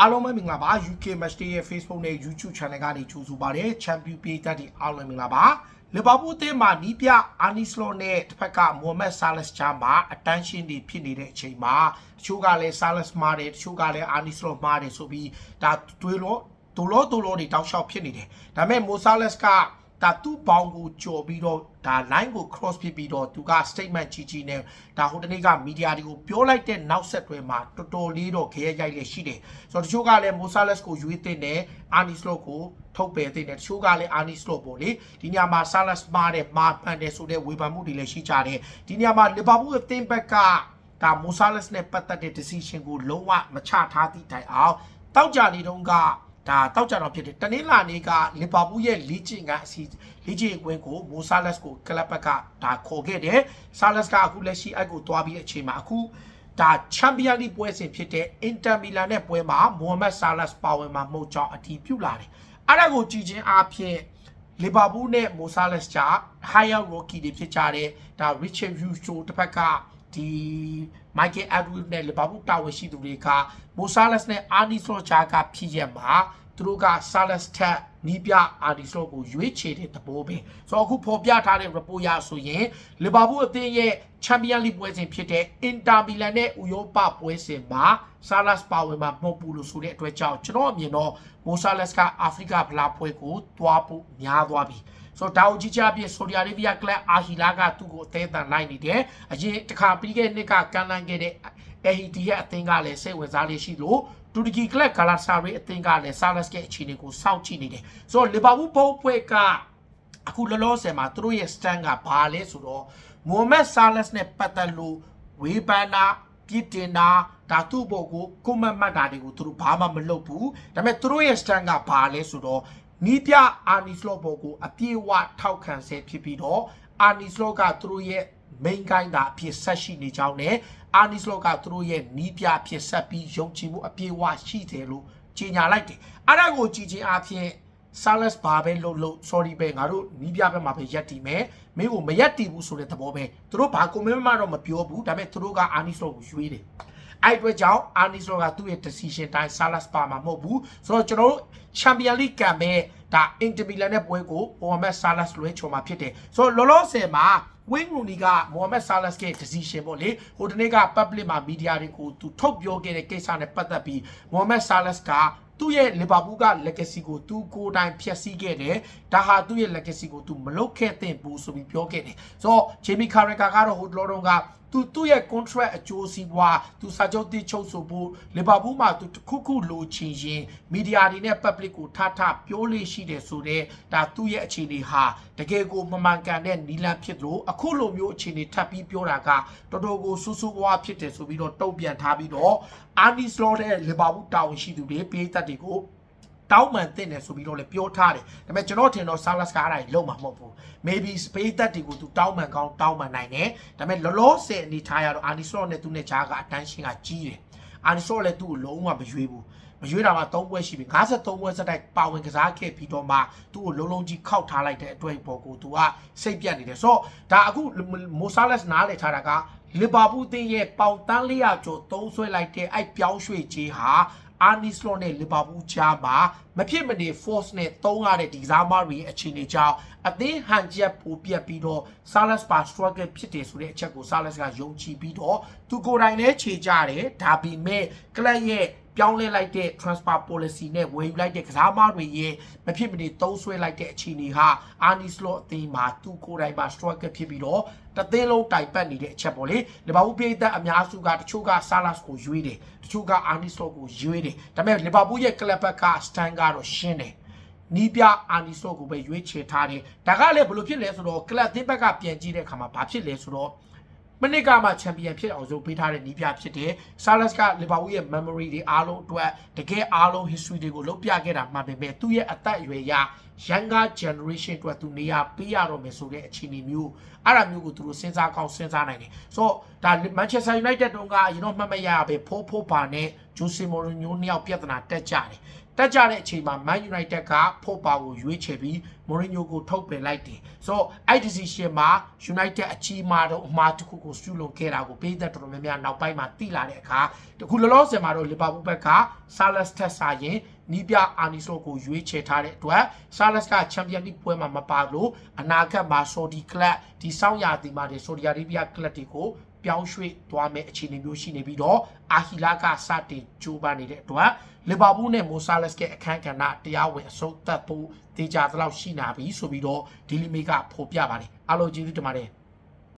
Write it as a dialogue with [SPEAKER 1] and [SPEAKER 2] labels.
[SPEAKER 1] အားလုံးပဲမင်္ဂလာပါ UK Match Day ရဲ့ Facebook နဲ့ YouTube Channel ကနေကြိုဆိုပါရစေ Champion ပေးတတ်တဲ့အားလုံးမင်္ဂလာပါလီဗာပူးအသင်းမှာနီးပြအာနီစလောနဲ့တစ်ဖက်ကမိုဟမက်ဆာလက်စ်ချာမှာအတန်းရှင်းတွေဖြစ်နေတဲ့အချိန်မှာတချို့ကလည်းဆာလက်စ်မားတယ်တချို့ကလည်းအာနီစလောမားတယ်ဆိုပြီးဒါတွေးလို့ဒိုလောဒိုလောတွေတောက်လျှောက်ဖြစ်နေတယ်ဒါပေမဲ့မိုဆာလက်စ်က ဒါသူ့ဘောင်ကိုကြော်ပြီးတော့ဒါ line ကို cross ဖြစ်ပြီးတော့သူက statement ကြီးကြီးနဲ့ဒါဟိုတနေ့ကမီဒီယာတွေကိုပြောလိုက်တဲ့နောက်ဆက်တွဲမှာတော်တော်လေးတော့ခရဲရိုက်လေရှိတယ်ဆိုတော့တချို့ကလည်း Mosales ကိုရွေးတဲ့နဲ့ Arnie Slot ကိုထုတ်ပယ်တဲ့နဲ့တချို့ကလည်း Arnie Slot ပေါ့လေဒီညမှာ Salas မှားတယ်မှားပန်တယ်ဆိုတဲ့ဝေဖန်မှုတွေလည်းရှိကြတယ်ဒီညမှာ Liverpool အသင်းဘက်ကဒါ Mosales နဲ့ပတ်သက်တဲ့ decision ကိုလုံးဝမချထားသည့်တိုင်အောင်တောက်ကြနေတုန်းက ဒါတောက်ကြတော့ဖြစ်တယ်တနင်္လာနေ့ကလီဗာပူးရဲ့လီချင်ကအစီလီချင်ကွင်းကိုမိုဆာလက်စ်ကိုကလပ်ဘက်ကဒါခေါ်ခဲ့တယ်ဆာလက်စ်ကအခုလက်ရှိအဲ့ကိုတွားပြီးအချိန်မှာအခုဒါချန်ပီယံလိပွဲစဉ်ဖြစ်တဲ့အင်တာမီလန်နဲ့ပွဲမှာမိုဟမက်ဆာလက်စ်ပါဝင်မှာမဟုတ်ကြောင်းအတည်ပြုလာတယ်အဲ့ဒါကိုကြည်ချင်းအားဖြင့်လီဗာပူးနဲ့မိုဆာလက်စ်ကြား higher rookie တွေဖြစ်ကြတဲ့ဒါ Richard Hughes တို့တစ်ဖက်က ဒီ Michael Edwards နဲ့လီဗာပူးတာဝန်ရှိသူတွေကမိုဆာလက်စ်နဲ့အာနီဆိုဂျာကဖြစ်ရမှာ သူတို့က Salas ထက်နီးပြအာဒီဆိုကိုရွေးချယ်တဲ့သဘောပဲဆိုတော့အခုဖော်ပြထားတဲ့ report ရဆိုရင်လီဗာပူးအသင်းရဲ့ Champions League ပွဲစဉ်ဖြစ်တဲ့ Inter Milan နဲ့ဥရောပပွဲစဉ်မှာ Salas ပါဝင်မှာမဟုတ်ဘူးလို့ဆိုတဲ့အတွက်ကြောင့်ကျွန်တော်အမြင်တော့ Mo Salas ကအာဖရိကဖလားပွဲကိုတွားဖို့များသွားပြီဆိုတော့ဒါအကြီးကြပြဆော်ဒီအာရေဗျကလပ်အာဟီလာကသူ့ကိုအသေးအံလိုက်နေတယ်အရင်တစ်ခါပြီးခဲ့တဲ့နှစ်ကကန်လန်ခဲ့တဲ့ AHD ရဲ့အသင်းကလည်းစိတ်ဝင်စားလေးရှိလို့ တူရကီကလပ်ဂါလာဆာရီအသင်းကလည်းဆာလက်စ်ရဲ့အခြေအနေကိုစောင့်ကြည့်နေတယ်ဆိုတော့လီဗာပူးပုံပွဲကအခုလောလောဆယ်မှာသူတို့ရဲ့ stand ကဘာလဲဆိုတော့မိုဟမက်ဆာလက်စ်နဲ့ပတ်သက်လို့ဝေဖန်တာပြစ်တင်တာဒါသူ့ဘောကိုကွန်မန့်မှတ်တာတွေကိုသူတို့ဘာမှမလုပ်ဘူးဒါပေမဲ့သူတို့ရဲ့ stand ကဘာလဲဆိုတော့နီးပြအာနီစလော့ဘောကိုအပြေအဝထောက်ခံဆဲဖြစ်ပြီးတော့အာနီစလော့ကသူတို့ရဲ့ main ကိုင်းတာအဖြစ်ဆက်ရှိနေကြောင်းနဲ့အာနီစလော့ကသူတို့ရဲ့နီးပြအဖြစ်ဆက်ပြီးယုံကြည်မှုအပြည့်အဝရှိတယ်လို့ကြေညာလိုက်တယ်အဲ့ဒါကိုကြည်ချင်းအဖြစ် Salas ဘာပဲလို့လို့ sorry ပဲငါတို့နီးပြဘက်မှာပဲရက်တီမယ်မင်းကိုမရက်တီဘူးဆိုတဲ့သဘောပဲသူတို့ဘာကွန်မန့်မှတော့မပြောဘူးဒါပေမဲ့သူတို့ကအာနီစလော့ကိုရွေးတယ်အဲ့အတွက်ကြောင့်အာနီစလော့ကသူ့ရဲ့ decision တိုင်း Salas ပါမှာမဟုတ်ဘူးဆိုတော့ကျွန်တော်တို့ Champion League ကံမဲ့ ဒါ Inter Milan နဲ့ပွဲကို Mohamed Salah လွှဲချော်မှာဖြစ်တယ်ဆိုတော့လောလောဆယ်မှာ Wayne Rooney က Mohamed Salah ရဲ့ decision ပေါ့လေဟိုတနေ့က public မှာ media တွေကိုသူထုတ်ပြောခဲ့တဲ့ကိစ္စနဲ့ပတ်သက်ပြီး Mohamed Salah ကသူ့ရဲ့လီဗာပူးက legacy ကိုသူကိုယ်တိုင်ဖျက်ဆီးခဲ့တယ်ဒါဟာသူ့ရဲ့ legacy ကိုသူမလုပ်ခဲ့သင့်ဘူးဆိုပြီးပြောခဲ့တယ်ဆိုတော့ Jamie Carragher ကတော့ဟိုတလောတုန်းကသူသူ့ရဲ့ contract အကျိုးစီးပွားသူစာချုပ်တိချုပ်ဆိုဖို့လီဗာပူးမှာသူတစ်ခုခုလိုချင်ရင်မီဒီယာတွေနဲ့ public ကိုထထပြောလို့ရှိတယ်ဆိုတော့ဒါသူ့ရဲ့အခြေအနေဟာတကယ်ကိုမမှန်ကန်တဲ့နီလန်ဖြစ်လို့အခုလိုမျိုးအခြေအနေထပ်ပြီးပြောတာကတော်တော်ကိုဆူဆူဝါးဖြစ်တယ်ဆိုပြီးတော့တုံ့ပြန်ထားပြီးတော့အာနီစလော့တဲ့လီဗာပူးတာဝန်ရှိသူတွေပေးသက်တွေကို တောင်းပန်တဲ့တယ်ဆိုပြီးတော့လည်းပြောထားတယ်ဒါပေမဲ့ကျွန်တော်ထင်တော့ Salas ကအဲ့ဒါကြီးလုံးမှာမဟုတ်ဘူး maybe ပေးသက်တွေကိုသူတောင်းပန်ကောင်းတောင်းပန်နိုင်တယ်ဒါပေမဲ့လောလောဆယ်အနေထားရတော့ Arnie Slot နဲ့သူနဲ့ဂျားကအတန်းရှင်းကကြီးတယ် Arnie Slot လည်းသူ့ကိုလုံးဝမရွေးဘူးမရွေးတာမှ3ပွဲရှိပြီ53ပွဲစတိုက်ပါဝင်ကစားခဲ့ပြီးတော့မှသူ့ကိုလုံးလုံးကြီးခောက်ထားလိုက်တဲ့အတွက်ပေါ်ကိုသူကစိတ်ပြတ်နေတယ်ဆိုတော့ဒါအခုမိုဆာလက်စ်နားလည်ထားတာကလီဗာပူးတင်းရဲ့ပေါင်တန်း400ကျော်သုံးဆွဲလိုက်တဲ့အဲ့ပြောင်းရွှေ့ကြီးဟာ အာနီစလော့နဲ့လီဗာပူးကြားမှာမဖြစ်မနေ force နဲ့တုံးရတဲ့ဒီကစားမတွေရဲ့အခြေအနေကြောင့်အသင်းဟန်ချက်ပိုပြက်ပြီးတော့ Salas ပါ struggle ဖြစ်တယ်ဆိုတဲ့အချက်ကို Salas ကယုံကြည်ပြီးတော့သူကိုယ်တိုင်လည်းခြေကြတယ်ဒါပေမဲ့ကလပ်ရဲ့ ပြောင်းလဲလိုက်တဲ့ transfer policy နဲ့ဝယ်ယူလိုက်တဲ့ကစားမတွေရဲ့မဖြစ်မနေသုံးဆွဲလိုက်တဲ့အခြေအနေဟာအာနီစလော့အသင်းမှာသူကိုယ်တိုင်ပါ struggle ဖြစ်ပြီးတော့တသင်းလုံးတိုင်ပတ်နေတဲ့အချက်ပေါ့လေလီဗာပူးပြည်သက်အများစုကတချို့က Salas ကိုရွေးတယ်တချို့ကအာနီစလော့ကိုရွေးတယ်ဒါပေမဲ့လီဗာပူးရဲ့ club ဘက်က stand ကတော့ရှင်းတယ်နီးပြအာနီစလော့ကိုပဲရွေးချယ်ထားတယ်ဒါကလည်းဘယ်လိုဖြစ်လဲဆိုတော့ club သင်းဘက်ကပြန်ကြည့်တဲ့အခါမှာဘာဖြစ်လဲဆိုတော့ မနစ်ကမှချန်ပီယံဖြစ်အောင်ဆိုပေးထားတဲ့နီးပြဖြစ်တယ်။ဆာလက်စ်ကလီဗာပူးရဲ့ memory တွေအားလုံးအတွက်တကယ်အားလုံး history တွေကိုလုပ်ပြခဲ့တာမှန်ပေမဲ့သူ့ရဲ့အသက်အရွယ်ရ younger generation အတွက်သူနေရာပေးရတော့မယ်ဆိုတဲ့အခြေအနေမျိုးအဲ့ဒါမျိုးကိုသူတို့စဉ်းစားကောင်းစဉ်းစားနိုင်တယ်။ဆိုတော့ဒါ Manchester United တုန်းကကျွန်တော်မှတ်မရရပဲဖိုးဖိုးပါနဲ့ Jose Mourinho နှစ်ယောက်ပြဿနာတက်ကြတယ်။ တက်ကြတဲ့အချိန်မှာ Man United ကဖို့ပါကိုရွေးချယ်ပြီး Mourinho ကိုထုတ်ပယ်လိုက်တယ်ဆိုတော့အဲ့ decision မှာ United အကြီးမားတော့အမှားတစ်ခုကိုစုလုပ်ခဲ့တာကိုပြည်သက်တော်တော်များများနောက်ပိုင်းမှာသိလာတဲ့အခါတခုလောလောဆယ်မှာတော့ Liverpool ဘက်က Salas ထက်စာရင်နီးပြအာနီဆိုကိုရွေးချယ်ထားတဲ့အတွက် Salas က Champions League ပွဲမှာမပါလို့အနာဂတ်မှာ Saudi Club ဒီစောင့်ရသည်မှာဒီ Saudi Arabia Club တွေကို ပြောင်းရွှေ့သွားမယ်အခြေအနေမျိုးရှိနေပြီးတော့အာဟီလာကစတင်ကြိုးပမ်းနေတဲ့အတွက်လီဗာပူးနဲ့မိုဆာလက်စ်ရဲ့အခန်းကဏ္ဍတရားဝင်အဆုံးသတ်ဖို့တေချာသလောက်ရှိနာပြီဆိုပြီးတော့ဒီလီမေကဖော်ပြပါတယ်အားလုံးကျေးဇူးတင်ပါတယ်